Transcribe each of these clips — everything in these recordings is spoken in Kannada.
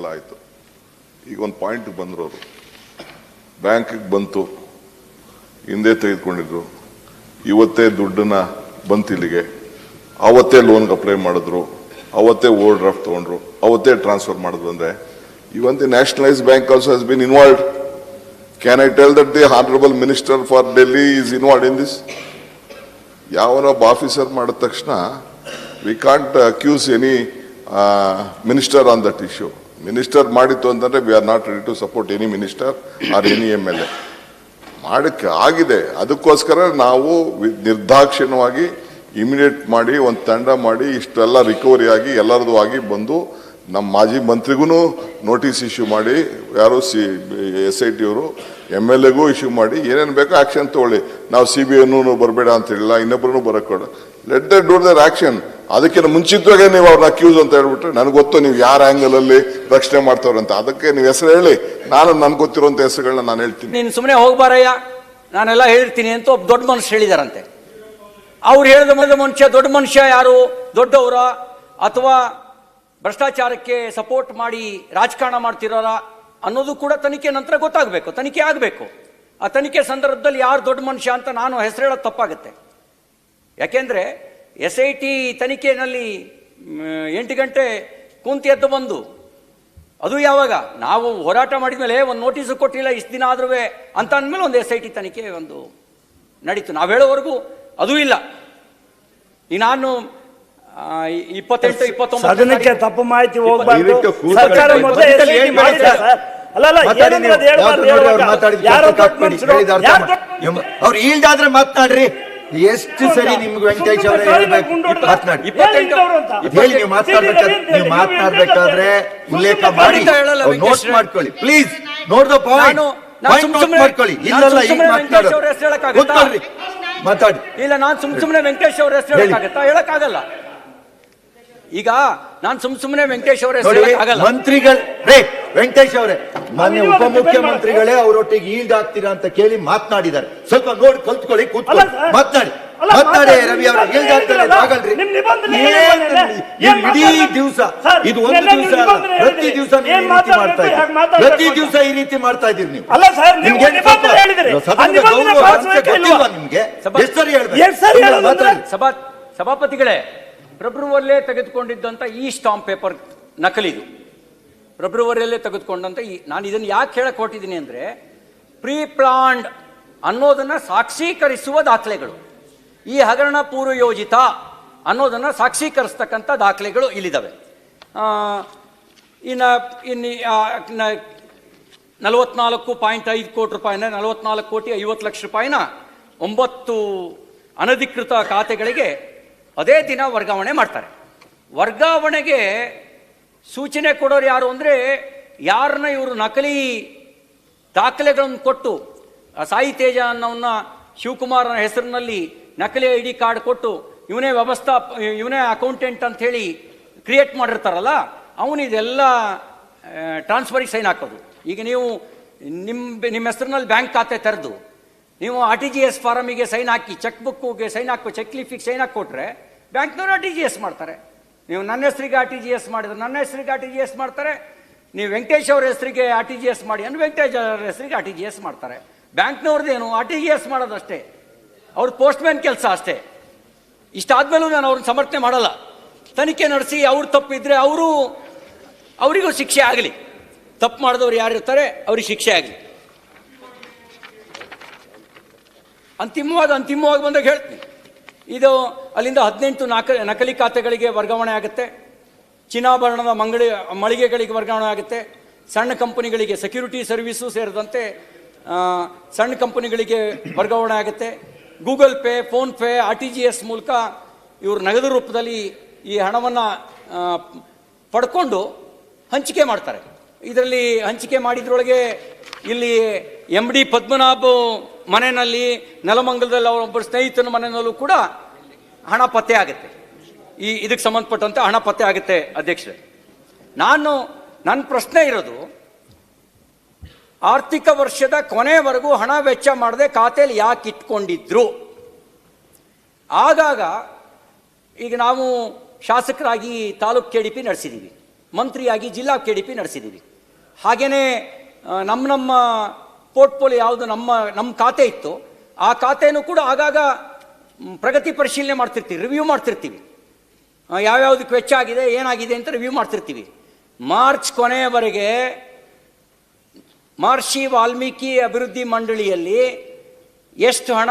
ಇಷ್ಟೆಲ್ಲ ಆಯಿತು. ಈಗ ಒಂದು ಪಾಯಿಂಟ್ ಬಂದರು ಅವರು ಬ್ಯಾಂಕಿಗೆ ಬಂತು. ಹಿಂದೆ ತೆಗೆದುಕೊಂಡಿದ್ರು. ಇವತ್ತೇ ದುಡ್ಡನ್ನ ಬಂತು ಇಲ್ಲಿಗೆ. ಅವತ್ತೇ ಲೋನ್ಗೆ ಅಪ್ಲೈ ಮಾಡಿದ್ರು. ಅವತ್ತೇ ಓವರ್ ಡ್ರಾಫ್ಟ್ ತೊಗೊಂಡ್ರು. ಅವತ್ತೇ ಟ್ರಾನ್ಸ್ಫರ್ ಮಾಡಿದ್ರು ಅಂದರೆ even the nationalised bank also has been involved can I tell that the honourable minister for Delhi is involved in this ಯಾವನೊಬ್ಬ officer ಮಾಡಿದ ತಕ್ಷಣ we can't accuse any minister on that issue minister ಮಾಡಿತ್ತು ಅಂತಂದ್ರೆ we are not ready to support any minister or any M L A ಮಾಡಕ್ಕೆ ಆಗಿದೆ. ಅದಕ್ಕೋಸ್ಕರ ನಾವು ನಿರ್ದಾಕ್ಷಿಣ್ಯವಾಗಿ ಇಮಿಡಿಯೇಟ್ ಮಾಡಿ, ಒಂದು ತಂಡ ಮಾಡಿ, ಇಷ್ಟೆಲ್ಲ ರಿಕವರಿ ಆಗಿ ಎಲ್ಲರದು ಆಗಿ ಬಂದು ನಮ್ಮ ಮಾಜಿ ಮಂತ್ರಿಗೂ ನೋಟಿಸ್ ಇಶ್ಯೂ ಮಾಡಿ, ಯಾರು ಸಿ ಎಸ್ ಐ ಟಿ ಅವರು ಎಂ ಎಲ್ ಎಗೂ ಇಶ್ಯೂ ಮಾಡಿ, ಏನೇನು ಬೇಕೋ ಆ್ಯಕ್ಷನ್ ತೊಗೊಳ್ಳಿ. ನಾವು ಸಿ ಬಿ ಐನೂ ಬರಬೇಡ ಅಂತ ಹೇಳಿಲ್ಲ ಇನ್ನೊಬ್ಬರನ್ನು ಬರಕೋಡ let the do their action ಅದಕ್ಕಿಂತ ಮುಂಚಿತವಾಗೆ ನೀವು ಅವ್ರನ್ನ ಅಕ್ಯೂಸ್ ಅಂತ ಹೇಳ್ಬಿಟ್ರೆ ನನಗೆ ಗೊತ್ತು ನೀವು ಯಾರ ಆಂಗಲ್ ಅಲ್ಲಿ ರಕ್ಷಣೆ ಅಂತ. ಅದಕ್ಕೆ ನೀವು ಹೆಸರು ಹೇಳಿ. ನಾನು ನನ್ಗೆ ಗೊತ್ತಿರುವಂತ ಹೆಸರುಗಳನ್ನ ನಾನು ಹೇಳ್ತೀನಿ. ನೀನು ಸುಮ್ಮನೆ ಹೋಗ್ಬಾರಯ್ಯ ನಾನೆಲ್ಲ ಹೇಳಿರ್ತೀನಿ ಅಂತ ಒಬ್ಬ ದೊಡ್ಡ ಮನುಷ್ಯ ಹೇಳಿದಾರಂತೆ. ಅವ್ರು ಹೇಳಿದ ಮೊದಲ ಮನುಷ್ಯ ದೊಡ್ಡ ಮನುಷ್ಯ ಯಾರು? ದೊಡ್ಡವರ ಅಥವಾ ಭ್ರಷ್ಟಾಚಾರಕ್ಕೆ ಸಪೋರ್ಟ್ ಮಾಡಿ ರಾಜಕಾರಣ ಮಾಡ್ತಿರೋರ ಅನ್ನೋದು ಕೂಡ ತನಿಖೆ ನಂತರ ಗೊತ್ತಾಗಬೇಕು. ತನಿಖೆ ಆಗಬೇಕು. ಆ ತನಿಖೆ ಸಂದರ್ಭದಲ್ಲಿ ಯಾರು ದೊಡ್ಡ ಮನುಷ್ಯ ಅಂತ ನಾನು ಹೆಸರು ಹೇಳೋದು ತಪ್ಪಾಗುತ್ತೆ. ಯಾಕೆಂದ್ರೆ ಎಸ್ ಐ ಟಿ ತನಿಖೆಯಲ್ಲಿ ಎಂಟು ಗಂಟೆ ಕುಂತಿ ಎದ್ದು ಬಂದು. ಅದು ಯಾವಾಗ? ನಾವು ಹೋರಾಟ ಮಾಡಿದ್ಮೇಲೆ ಒಂದು ನೋಟಿಸು ಕೊಟ್ಟಿಲ್ಲ ಇಷ್ಟು ದಿನ ಆದ್ರೂ ಅಂತ ಅಂದಮೇಲೆ ಒಂದು ಎಸ್ ಐ ಟಿ ತನಿಖೆ ಒಂದು ನಡೀತು. ನಾವು ಹೇಳೋವರೆಗೂ ಅದೂ ಇಲ್ಲ. ಈ ನಾನು ಇಪ್ಪತ್ತೆಂಟು ಇಪ್ಪತ್ತೊಂಬತ್ತು ತಪ್ಪು ಮಾಹಿತಿ ಹೋಗ್ಬಾರ್ದು. ಸರ್ಕಾರ ಮೊದಲೇ ಎಷ್ಟು ಸರಿ ನಿಮ್ಗೆ ವೆಂಕಟೇಶ್ ಅವರೇ ಹೇಳ್ಬೇಕು? ಮಾತನಾಡಿ. ಹೇಳಿ ನೀವು ಮಾತನಾಡ್ಬೇಕಾದ್ರೆ ನೀವು ಮಾತನಾಡ್ಬೇಕಾದ್ರೆ ಉಲ್ಲೇಖ ಮಾಡಿ. ನೋಟ್. ಮಾಡ್ಕೊಳ್ಳಿ ಪ್ಲೀಸ್ ನೋಡ್ದ ಪಾಯಿಂಟ್ ಮಾಡ್ಕೊಳ್ಳಿ. ಇಲ್ಲಲ್ಲ ಈಗ ಹೇಳಕ್ಕಾಗತ್ತಾ? ಗೊತ್ತಲ್ರಿ ಮಾತಾಡಿ. ಇಲ್ಲ ನಾನು ಸುಮ್ ಸುಮ್ಮನೆ ವೆಂಕಟೇಶ್ ಅವ್ರ ಹೆಸರು ಹೇಳಕ್ಕಾಗಲ್ಲ. ಈಗ ನಾನು ಸುಮ್ ಸುಮ್ಮನೆ ವೆಂಕಟೇಶ್ ಅವರೇ ಮಂತ್ರಿಗಳು ರೇ ವೆಂಕಟೇಶ್ ಅವರೇ ಮಾನ್ಯ ಉಪ ಮುಖ್ಯಮಂತ್ರಿಗಳೇ ಉಪಮುಖ್ಯಮಂತ್ರಿಗಳೇ ಅವರೊಟ್ಟಿಗೆ ಈಲ್ಡ್ ಆಗ್ತೀರಾ ಅಂತ ಕೇಳಿ ಮಾತನಾಡಿದ್ದಾರೆ. ಸ್ವಲ್ಪ ನೋಡಿ ಕಲ್ತ್ಕೊಳ್ಳಿ ಕೂತ್ಕೊಳ್ಳಿ. ಮಾತನಾಡಿ. ಮಾತನಾಡಿ ರವಿ ಅವರ ಈಲ್ಡ್ ಆಗ್ತಾರೆ ಆಗಲ್ರಿ ಇಡೀ? ದಿವಸ ಇದು ಒಂದು ದಿವಸ ಅಲ್ಲ. ಪ್ರತಿ ದಿವಸ ನೀವು ರೀತಿ ಮಾಡ್ತಾ ಇದ್ದೀರಿ. ಪ್ರತಿ. ದಿವಸ ಈ ರೀತಿ ಮಾಡ್ತಾ ಇದ್ದೀರಿ ನೀವು. ಅಲ್ಲ ಸರ್, ನೀವು ನಿಬಂಧನೆ ಸ್ವಲ್ಪ ಸದನದ ನಿಬಂಧನೆ ಗೌರವ ನಿಮ್ಗೆ? ಎಷ್ಟು ಸರಿ ಹೇಳ್ಬೇಕು? ಎಷ್ಟ್ ಹೇಳೋದು ಸಭಾ ಸಭಾಪತಿಗಳೇ ಫೆಬ್ರವರಿಯಲ್ಲೇ ತೆಗೆದುಕೊಂಡಿದ್ದಂಥ ಈ ಸ್ಟಾಂಪ್ ಪೇಪರ್ ನಕಲಿದು. ಫೆಬ್ರವರಿಯಲ್ಲೇ ತೆಗೆದುಕೊಂಡಂಥ ಈ ನಾನು ಇದನ್ನು ಯಾಕೆ ಹೇಳಕ್ ಹೊರಟಿದ್ದೀನಿ ಅಂದರೆ ಪ್ರೀ ಪ್ಲಾಂಡ್ ಅನ್ನೋದನ್ನು ಸಾಕ್ಷೀಕರಿಸುವ ದಾಖಲೆಗಳು. ಈ ಹಗರಣ ಪೂರ್ವಯೋಜಿತ ಅನ್ನೋದನ್ನು ಸಾಕ್ಷೀಕರಿಸ್ತಕ್ಕಂಥ ದಾಖಲೆಗಳು ಇಲ್ಲಿದ್ದಾವೆ ಇನ್ನು ಇನ್ನು ನಲವತ್ನಾಲ್ಕು ಪಾಯಿಂಟ್ ಐದು ಕೋಟಿ ರೂಪಾಯಿನ, ನಲವತ್ನಾಲ್ಕು ಕೋಟಿ ಐವತ್ತು ಲಕ್ಷ ರೂಪಾಯಿನ ಒಂಬತ್ತು ಅನಧಿಕೃತ ಖಾತೆಗಳಿಗೆ ಅದೇ ದಿನ ವರ್ಗಾವಣೆ ಮಾಡ್ತಾರೆ. ವರ್ಗಾವಣೆಗೆ ಸೂಚನೆ ಕೊಡೋರು ಯಾರು ಅಂದರೆ ಯಾರನ್ನ ಇವರು ನಕಲಿ ದಾಖಲೆಗಳನ್ನು ಕೊಟ್ಟು ಸಾಯಿ ತೇಜ ಅನ್ನೋನ್ನ ಶಿವಕುಮಾರನ ಹೆಸರಿನಲ್ಲಿ ನಕಲಿ ಐ ಡಿ ಕಾರ್ಡ್ ಕೊಟ್ಟು ಇವನೇ ವ್ಯವಸ್ಥಾ, ಇವನೇ ಅಕೌಂಟೆಂಟ್ ಅಂತ ಹೇಳಿ ಕ್ರಿಯೇಟ್ ಮಾಡಿರ್ತಾರಲ್ಲ, ಅವನು ಇದೆಲ್ಲ ಟ್ರಾನ್ಸ್ಫರಿಗೆ ಸೈನ್ ಹಾಕೋದು. ಈಗ ನೀವು ನಿಮ್ಮ ನಿಮ್ಮ ಹೆಸರಿನಲ್ಲಿ ಬ್ಯಾಂಕ್ ಖಾತೆ ತೆರೆದು, ನೀವು ಆರ್ ಟಿ ಜಿ ಎಸ್ ಫಾರಮಿಗೆ ಸೈನ್ ಹಾಕಿ, ಚೆಕ್ ಬುಕ್ಗೆ ಸೈನ್ ಹಾಕೋ, ಚೆಕ್ ಲೀಫಿಗೆ ಸೈನ್ ಹಾಕಿ ಕೊಟ್ರೆ ಬ್ಯಾಂಕ್ನವ್ರು ಟಿ ಜಿ ಎಸ್ ಮಾಡ್ತಾರೆ. ನೀವು ನನ್ನ ಹೆಸರಿಗೆ ಆರ್ ಟಿ ಜಿ ಎಸ್ ಮಾಡಿದ್ರೆ ನನ್ನ ಹೆಸರಿಗೆ ಆರ್ ಟಿ ಜಿ ಎಸ್ ಮಾಡ್ತಾರೆ. ನೀವು ವೆಂಕಟೇಶ್ ಅವರ ಹೆಸರಿಗೆ ಆರ್ ಟಿ ಜಿ ಎಸ್ ಮಾಡಿ ಅಂದ್ರೆ ವೆಂಕಟೇಶ್ ಅವರ ಹೆಸರಿಗೆ ಆರ್ ಟಿ ಜಿ ಎಸ್ ಮಾಡ್ತಾರೆ. ಬ್ಯಾಂಕ್ನವ್ರದ್ದೇನು ಆರ್ ಟಿ ಜಿ ಎಸ್ ಮಾಡೋದಷ್ಟೇ. ಅವ್ರ ಪೋಸ್ಟ್ಮ್ಯಾನ್ ಕೆಲಸ ಅಷ್ಟೇ. ಇಷ್ಟಾದ್ಮೇಲೂ ನಾನು ಅವ್ರನ್ನ ಸಮರ್ಥನೆ ಮಾಡಲ್ಲ. ತನಿಖೆ ನಡೆಸಿ ಅವ್ರು ತಪ್ಪಿದ್ರೆ ಅವರು, ಅವರಿಗೂ ಶಿಕ್ಷೆ ಆಗಲಿ. ತಪ್ಪು ಮಾಡಿದವ್ರು ಯಾರು ಇರ್ತಾರೆ, ಅವ್ರಿಗೆ ಶಿಕ್ಷೆ ಆಗಲಿ. ಅಂತಿಮವಾದ ಅಂತಿಮವಾಗಿ ಬಂದಾಗ ಹೇಳ್ತೀನಿ. ಇದು ಅಲ್ಲಿಂದ ಹದಿನೆಂಟು ನಾಕ, ನಕಲಿ ಖಾತೆಗಳಿಗೆ ವರ್ಗಾವಣೆ ಆಗುತ್ತೆ. ಚಿನ್ನಾಭರಣದ ಮಂಗಳಿ, ಮಳಿಗೆಗಳಿಗೆ ವರ್ಗಾವಣೆ ಆಗುತ್ತೆ. ಸಣ್ಣ ಕಂಪನಿಗಳಿಗೆ ಸೆಕ್ಯೂರಿಟಿ ಸರ್ವಿಸು ಸೇರಿದಂತೆ ಸಣ್ಣ ಕಂಪನಿಗಳಿಗೆ ವರ್ಗಾವಣೆ ಆಗುತ್ತೆ. Google Pay PhonePe R T G S ಮೂಲಕ ಇವರು ನಗದು ರೂಪದಲ್ಲಿ ಈ ಹಣವನ್ನು ಪಡ್ಕೊಂಡು ಹಂಚಿಕೆ ಮಾಡ್ತಾರೆ. ಇದರಲ್ಲಿ ಹಂಚಿಕೆ ಮಾಡಿದ್ರೊಳಗೆ ಇಲ್ಲಿ ಎಂ ಡಿ ಪದ್ಮನಾಭ ಮನೆಯಲ್ಲಿ ನೆಲಮಂಗಲದಲ್ಲಿ ಅವರ ಒಬ್ಬರು ಸ್ನೇಹಿತನ ಮನೆಯಲ್ಲೂ ಕೂಡ ಹಣ ಪತ್ತೆ ಆಗುತ್ತೆ. ಈ ಇದಕ್ಕೆ ಸಂಬಂಧಪಟ್ಟಂತೆ ಹಣ ಪತ್ತೆ ಆಗುತ್ತೆ ಅಧ್ಯಕ್ಷರೇ. ನಾನು, ನನ್ನ ಪ್ರಶ್ನೆ ಇರೋದು, ಆರ್ಥಿಕ ವರ್ಷದ ಕೊನೆವರೆಗೂ ಹಣ ವೆಚ್ಚ ಮಾಡದೆ ಖಾತೆಯಲ್ಲಿ ಯಾಕೆ ಇಟ್ಕೊಂಡಿದ್ರು? ಆಗಾಗ ಈಗ ನಾವು ಶಾಸಕರಾಗಿ ತಾಲೂಕ್ ಕೆ ಡಿ ಪಿ ನಡೆಸಿದ್ದೀವಿ ಮಂತ್ರಿಯಾಗಿ ಜಿಲ್ಲಾ ಕೆ ಡಿ ಪಿ ನಡೆಸಿದ್ದೀವಿ ಹಾಗೆಯೇ ನಮ್ಮ ನಮ್ಮ ಪೋರ್ಟ್ಫೋಲಿಯೋ ಯಾವುದು ನಮ್ಮ ನಮ್ಮ ಖಾತೆ ಇತ್ತು, ಆ ಖಾತೆಯೂ ಕೂಡ ಆಗಾಗ ಪ್ರಗತಿ ಪರಿಶೀಲನೆ ಮಾಡ್ತಿರ್ತೀವಿ ರಿವ್ಯೂ ಮಾಡ್ತಿರ್ತೀವಿ. ಯಾವ ಯಾವ್ಯಾವ್ದಕ್ಕೆ ವೆಚ್ಚ ಆಗಿದೆ ಏನಾಗಿದೆ ಅಂತ ರಿವ್ಯೂ ಮಾಡ್ತಿರ್ತೀವಿ. ಮಾರ್ಚ್ ಕೊನೆಯವರೆಗೆ ಮಹರ್ಷಿ ವಾಲ್ಮೀಕಿ ಅಭಿವೃದ್ಧಿ ಮಂಡಳಿಯಲ್ಲಿ ಎಷ್ಟು ಹಣ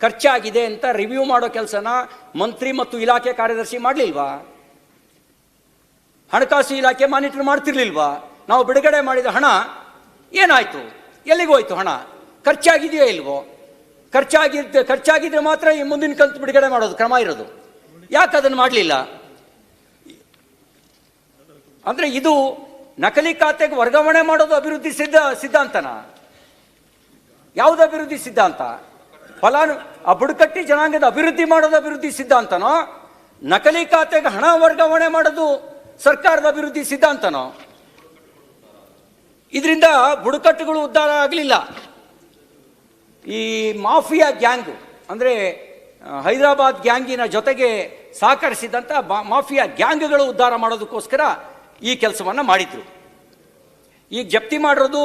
ಖರ್ಚಾಗಿದೆ ಅಂತ ರಿವ್ಯೂ ಮಾಡೋ ಕೆಲಸನ ಮಂತ್ರಿ ಮತ್ತು ಇಲಾಖೆ ಕಾರ್ಯದರ್ಶಿ ಮಾಡಲಿಲ್ವಾ? ಹಣಕಾಸು ಇಲಾಖೆ ಮಾನಿಟರ್ ಮಾಡ್ತಿರ್ಲಿಲ್ವಾ? ನಾವು ಬಿಡುಗಡೆ ಮಾಡಿದ ಹಣ ಏನಾಯಿತು? ಎಲ್ಲಿಗೋಯ್ತು ಹಣ? ಖರ್ಚಾಗಿದೆಯೋ ಇಲ್ವೋ? ಖರ್ಚಾಗಿದ್ದ ಖರ್ಚಾಗಿದ್ರೆ ಮಾತ್ರ ಈ ಮುಂದಿನ ಕಂತು ಬಿಡುಗಡೆ ಮಾಡೋದು, ಕ್ರಮ ಇರೋದು. ಯಾಕೆ ಅದನ್ನು ಮಾಡಲಿಲ್ಲ? ಅಂದರೆ ಇದು ನಕಲಿ ಖಾತೆಗೆ ವರ್ಗಾವಣೆ ಮಾಡೋದು ಅಭಿವೃದ್ಧಿ ಸಿದ್ಧ ಸಿದ್ಧಾಂತನ? ಯಾವುದು ಅಭಿವೃದ್ಧಿ ಸಿದ್ಧಾಂತ? ಫಲಾನು ಆ ಬುಡಕಟ್ಟಿ ಜನಾಂಗದ ಅಭಿವೃದ್ಧಿ ಮಾಡೋದು ಅಭಿವೃದ್ಧಿ ಸಿದ್ಧಾಂತನೋ? ನಕಲಿ ಖಾತೆಗೆ ಹಣ ವರ್ಗಾವಣೆ ಮಾಡೋದು ಸರ್ಕಾರದ ಅಭಿವೃದ್ಧಿ ಸಿದ್ಧಾಂತನೋ? ಇದರಿಂದ ಬುಡಕಟ್ಟುಗಳು ಉದ್ಧಾರ ಆಗಲಿಲ್ಲ. ಈ ಮಾಫಿಯಾ ಗ್ಯಾಂಗು, ಅಂದರೆ ಹೈದರಾಬಾದ್ ಗ್ಯಾಂಗಿನ ಜೊತೆಗೆ ಸಹಕರಿಸಿದಂಥ ಮಾಫಿಯಾ ಗ್ಯಾಂಗ್ಗಳು ಉದ್ಧಾರ ಮಾಡೋದಕ್ಕೋಸ್ಕರ ಈ ಕೆಲಸವನ್ನು ಮಾಡಿದರು. ಈಗ ಜಪ್ತಿ ಮಾಡಿರೋದು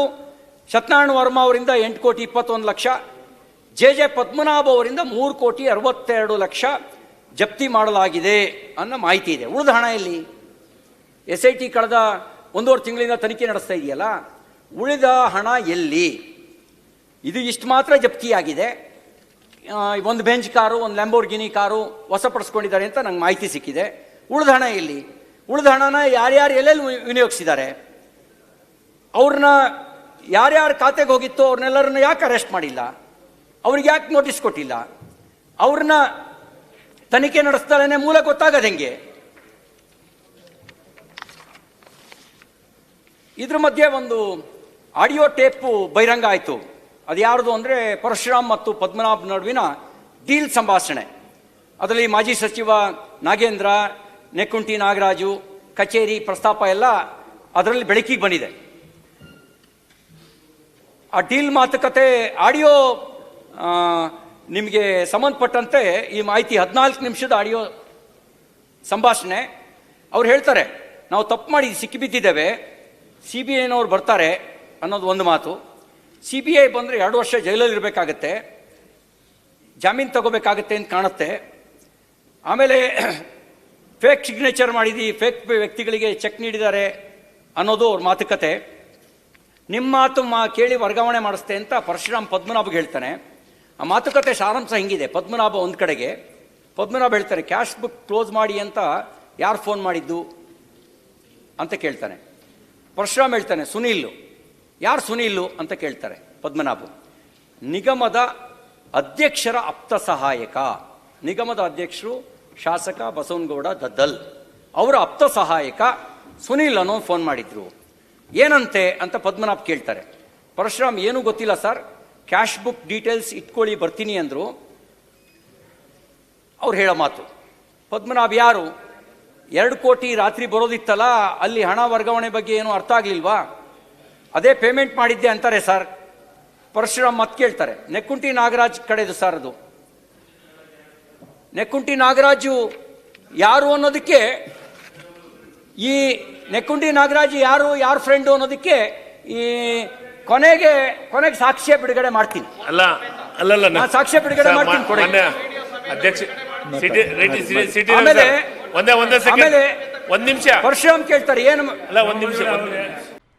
ಸತ್ಯನಾರಾಯಣ ವರ್ಮ ಅವರಿಂದ ಎಂಟು ಕೋಟಿ ಇಪ್ಪತ್ತೊಂದು ಲಕ್ಷ ಜೆ ಜೆ ಪದ್ಮನಾಭ ಅವರಿಂದ ಮೂರು ಕೋಟಿ ಅರವತ್ತೆರಡು ಲಕ್ಷ ಜಪ್ತಿ ಮಾಡಲಾಗಿದೆ ಅನ್ನೋ ಮಾಹಿತಿ ಇದೆ. ಉಳಿದ ಹಣ ಇಲ್ಲಿ ಎಸ್ ಐ ಟಿ ಕಳೆದ ಒಂದೂವರೆ ತಿಂಗಳಿಂದ ತನಿಖೆ ನಡೆಸ್ತಾ ಇದೆಯಲ್ಲ, ಉಳಿದ ಹಣ ಎಲ್ಲಿ? ಇದು ಇಷ್ಟು ಮಾತ್ರ ಜಪ್ತಿಯಾಗಿದೆ. ಒಂದು ಬೆಂಚ್ ಕಾರು, ಒಂದು ಲ್ಯಾಂಬೋರ್ಗಿನಿ ಕಾರು ವಶಪಡಿಸ್ಕೊಂಡಿದ್ದಾರೆ ಅಂತ ನಂಗೆ ಮಾಹಿತಿ ಸಿಕ್ಕಿದೆ. ಉಳಿದ ಹಣ ಇಲ್ಲಿ ಉಳಿದ ಹಣನ ಯಾರ್ಯಾರು ಎಲ್ಲೆಲ್ಲಿ ವಿನಿಯೋಗಿಸಿದ್ದಾರೆ? ಅವ್ರನ್ನ ಯಾರ್ಯಾರ ಖಾತೆಗೆ ಹೋಗಿತ್ತೋ ಅವ್ರನ್ನೆಲ್ಲರನ್ನ ಯಾಕೆ ಅರೆಸ್ಟ್ ಮಾಡಿಲ್ಲ? ಅವ್ರಿಗೆ ಯಾಕೆ ನೋಟಿಸ್ ಕೊಟ್ಟಿಲ್ಲ? ಅವ್ರನ್ನ ತನಿಖೆ ನಡೆಸ್ತಾರೇನೆ ಮೂಲ ಗೊತ್ತಾಗದು ಹೆಂಗೆ? ಇದ್ರ ಮಧ್ಯೆ ಒಂದು ಆಡಿಯೋ ಟೇಪು ಬಹಿರಂಗ ಆಯಿತು. ಅದು ಯಾರ್ದು ಅಂದರೆ ಪರಶುರಾಮ್ ಮತ್ತು ಪದ್ಮನಾಭ್ ನಡುವಿನ ಡೀಲ್ ಸಂಭಾಷಣೆ. ಅದರಲ್ಲಿ ಮಾಜಿ ಸಚಿವ ನಾಗೇಂದ್ರ, ನೆಕ್ಕುಂಟಿ ನಾಗರಾಜು, ಕಚೇರಿ ಪ್ರಸ್ತಾಪ ಎಲ್ಲ ಅದರಲ್ಲಿ ಬೆಳಕಿಗೆ ಬಂದಿದೆ. ಆ ಡೀಲ್ ಮಾತುಕತೆ ಆಡಿಯೋ ನಿಮಗೆ ಸಂಬಂಧಪಟ್ಟಂತೆ ಈ ಮಾಹಿತಿ ಹದಿನಾಲ್ಕು ನಿಮಿಷದ ಆಡಿಯೋ ಸಂಭಾಷಣೆ. ಅವ್ರು ಹೇಳ್ತಾರೆ, ನಾವು ತಪ್ಪು ಮಾಡಿ ಸಿಕ್ಕಿಬಿದ್ದಿದ್ದೇವೆ, ಸಿ ಬಿ ಐನವ್ರು ಬರ್ತಾರೆ ಅನ್ನೋದು ಒಂದು ಮಾತು. ಸಿ ಬಿ ಐ ಬಂದರೆ ಎರಡು ವರ್ಷ ಜೈಲಲ್ಲಿ ಇರಬೇಕಾಗತ್ತೆ. ಜಾಮೀನು ತಗೋಬೇಕಾಗತ್ತೆ ಅಂತ ಕಾಣುತ್ತೆ. ಆಮೇಲೆ ಫೇಕ್ ಸಿಗ್ನೇಚರ್ ಮಾಡಿದಿ ಫೇಕ್ ವ್ಯಕ್ತಿಗಳಿಗೆ ಚೆಕ್ ನೀಡಿದ್ದಾರೆ ಅನ್ನೋದು ಅವ್ರ ಮಾತುಕತೆ. ನಿಮ್ಮ ಮಾತು ಮಾ ಕೇಳಿ ವರ್ಗಾವಣೆ ಮಾಡಿಸ್ತೆ ಅಂತ ಪರಶುರಾಮ್ ಪದ್ಮನಾಭಗೆ ಹೇಳ್ತಾನೆ. ಆ ಮಾತುಕತೆ ಸಾರಾಂಶ ಹಿಂಗಿದೆ. ಪದ್ಮನಾಭ ಒಂದು ಕಡೆಗೆ. ಪದ್ಮನಾಭ ಹೇಳ್ತಾರೆ ಕ್ಯಾಶ್ ಬುಕ್ ಕ್ಲೋಸ್ ಮಾಡಿ ಅಂತ ಯಾರು ಫೋನ್ ಮಾಡಿದ್ದು? ಅಂತ ಕೇಳ್ತಾನೆ. ಪರಶುರಾಮ್ ಹೇಳ್ತಾನೆ ಸುನೀಲ್ ಯಾರು ಸುನೀಲು ಅಂತ ಕೇಳ್ತಾರೆ ಪದ್ಮನಾಭ. ನಿಗಮದ ಅಧ್ಯಕ್ಷರ ಅಪ್ತ ಸಹಾಯಕ. ನಿಗಮದ ಅಧ್ಯಕ್ಷರು ಶಾಸಕ ಬಸವನಗೌಡ ದದ್ದಲ್. ಅವರ ಅಪ್ತ ಸಹಾಯಕ ಸುನೀಲ್ ಅನ್ನೋ ಫೋನ್ ಮಾಡಿದ್ರು. ಏನಂತೆ ಅಂತ ಪದ್ಮನಾಭ್ ಕೇಳ್ತಾರೆ. ಪರಶುರಾಮ್, ಏನೂ ಗೊತ್ತಿಲ್ಲ ಸರ್. ಕ್ಯಾಶ್ ಬುಕ್ ಡೀಟೇಲ್ಸ್ ಇಟ್ಕೊಳ್ಳಿ, ಬರ್ತೀನಿ ಅಂದರು. ಅವ್ರು ಹೇಳೋ ಮಾತು. ಪದ್ಮನಾಭ್, ಯಾರು? ಎರಡು ಕೋಟಿ ರಾತ್ರಿ ಬರೋದಿತ್ತಲ್ಲ, ಅಲ್ಲಿ ಹಣ ವರ್ಗಾವಣೆ ಬಗ್ಗೆ ಏನು ಅರ್ಥ ಆಗ್ಲಿಲ್ವಾ? ಅದೇ ಪೇಮೆಂಟ್ ಮಾಡಿದ್ದೆ ಅಂತಾರೆ ಸರ್ ಪರಶುರಾಮ್ ಮತ್ತೆ ಕೇಳ್ತಾರೆ ನೆಕ್ಕುಂಟಿ ನಾಗರಾಜ್ ಕಡೆದು ಸರ್ ಅದು. ನೆಕ್ಕುಂಟಿ ನಾಗರಾಜು ಯಾರು ಅನ್ನೋದಕ್ಕೆ ಈ ನೆಕ್ಕುಂಟಿ ನಾಗರಾಜ್ ಯಾರು ಯಾರ ಫ್ರೆಂಡು ಅನ್ನೋದಕ್ಕೆ ಈ ಕೊನೆಗೆ ಕೊನೆಗೆ ಸಾಕ್ಷ್ಯ ಬಿಡುಗಡೆ ಮಾಡ್ತೀನಿ. ಅಲ್ಲ ಅಲ್ಲಲ್ಲ ಸಾಕ್ಷ್ಯ ಬಿಡುಗಡೆ ಮಾಡ್ತೀನಿ, ಕೊಡಿ. ಅಧ್ಯಕ್ಷ ಆಮೇಲೆ- ಒಂದೇ ಒಂದೇ ಸೆಕೆಂಡ್ ಒಂದ್ ನಿಮಿಷ. ಪರಶುರಾಮ್ ಕೇಳ್ತಾರೆ ಏನು ಅಲ್ಲ ಒಂದ್ ನಿಮಿಷ.